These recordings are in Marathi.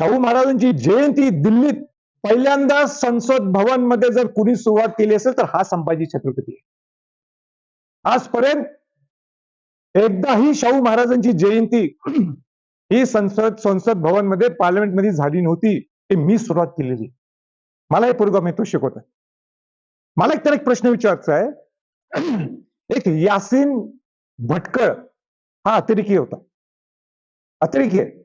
शाहू महाराजांची जयंती दिल्लीत पहिल्यांदा संसद भवनमध्ये जर कुणी सुरुवात केली असेल तर हा संभाजी छत्रपती. आहे. आजपर्यंत एकदाही शाहू महाराजांची जयंती ही संसद संसद भवनमध्ये पार्लमेंटमध्ये झाली नव्हती हे मी सुरुवात केलेली. मला हे पुरोगामी तो शिकवत. मला एक तर एक प्रश्न विचारायचा आहे. एक यासीन भटकळ हा अतिरेकी होता. अतिरेकी आहे.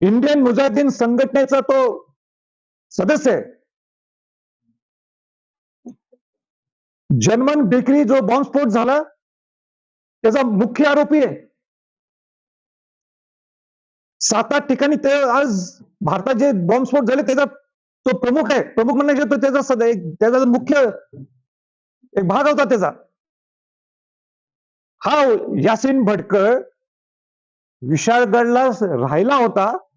इंडियन मुजाहिदीन संघटनेचा तो सदस्य आहे. जर्मन बेकरी जो बॉम्बस्फोट झाला त्याचा मुख्य आरोपी आहे. सात आठ ठिकाणी ते आज भारतात जे बॉम्बस्फोट झाले त्याचा तो प्रमुख आहे. प्रमुख म्हणजे तो त्याचा सद- त्याचा मुख्य एक भाग होता त्याचा. हा यासीन भटकळ विशाळगडला राहिला होता.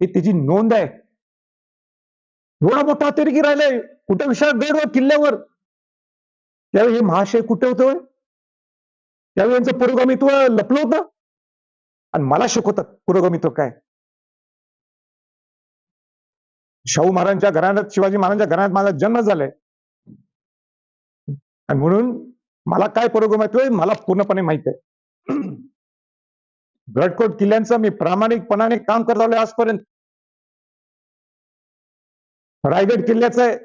ही त्याची नोंद आहे. एवढा मोठा अतिरेकी राहिलाय. कुठे विशाल गडवर किल्ल्यावर? त्यावेळी हे महाशय कुठे होते त्यावेळी यांचं पुरोगामित्व लपलं होतं? आणि मला शिकवतात पुरोगामित्व काय? शाहू महाराजांच्या घराण्यात शिवाजी महाराजांच्या घराण्यात माझा जन्म झालाय. आणि म्हणून मला काय पुरोगामित्व मला पूर्णपणे माहीत आहे. गडकोट किल्ल्यांचं मी प्रामाणिकपणाने काम करत आलोय आजपर्यंत. रायगड किल्ल्याचं आहे.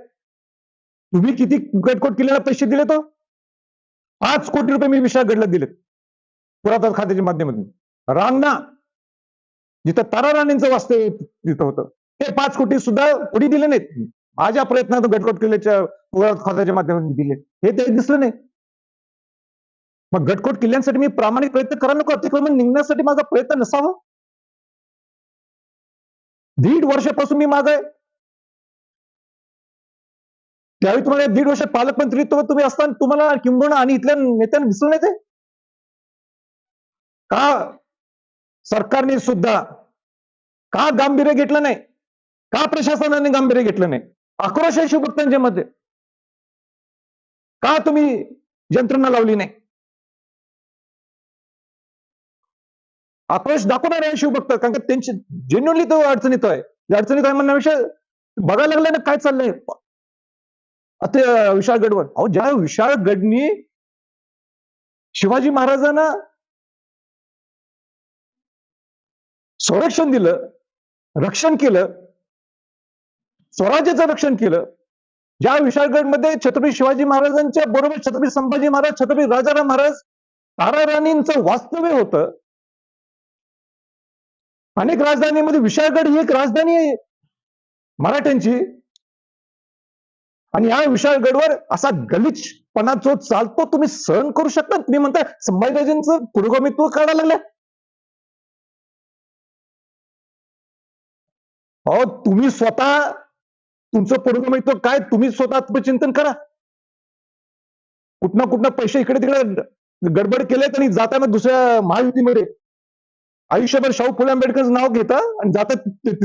तुम्ही किती गडकोट किल्ल्याला पैसे दिले तो हो? पाच कोटी रुपये मी विशाळगडला दिलेत. पुरातन खात्याच्या माध्यमातून. रांगणा जिथं तारा राणींचं वास्तव्य तिथं होतं. ते पाच कोटी सुद्धा कोणी दिले नाहीत. माझ्या प्रयत्नातून गडकोट किल्ल्याच्या पुरातन खात्याच्या माध्यमातून दिले हे ते दिसलं नाही. मग गडकोट किल्ल्यांसाठी मी प्रामाणिक प्रयत्न करायला नको अतिक्रमण निघण्यासाठी माझा प्रयत्न नसावा? दीड वर्षापासून मी माग आहे. त्यावेळी तुम्हाला दीड वर्ष पालकमंत्रीत्व तुम्ही असताना तुम्हाला किंबहुना आणि इथल्या नेत्यांना दिसून येते? का सरकारने सुद्धा का गांभीर्य घेतलं नाही? का प्रशासनाने गांभीर्य घेतलं नाही? आक्रोश आहे शिवभक्तांच्या मध्ये का तुम्ही यंत्रणा लावली नाही? आक्रोश दाखवणार आहे शिवभक्त कारण का त्यांची जेन्युअनली तो अडचणीत आहे. अडचणीत आहे म्हणण्यापेक्षा बघायला लागलाय ना काय चाललंय. आता विशाळगडवर अहो ज्या विशाळगडनी शिवाजी महाराजांना संरक्षण दिलं रक्षण केलं स्वराज्याचं रक्षण केलं ज्या विशाळगडमध्ये छत्रपती शिवाजी महाराजांच्या बरोबर छत्रपती संभाजी महाराज छत्रपती राजाराम महाराज तारा राणींचं वास्तव्य होतं अनेक राजधानीमध्ये विशाळगड ही एक राजधानी आहे. मराठ्यांची. आणि या विशाळगडवर असा गलिचपणा जो चालतो तुम्ही सहन करू शकता. तुम्ही म्हणता संभाजीराजेंचं पुरोगामित्व काढायला लागलं अहो तुम्ही स्वतः तुमचं पुरोगामित्व काय? तुम्ही स्वतः आत्मचिंतन करा. कुठनं कुठनं पैसे इकडे तिकडे गडबड केलेत आणि जाताना दुसऱ्या महायुतीमध्ये. आयुष्यभर शाहू फुले आंबेडकर नाव घेता आणि जातात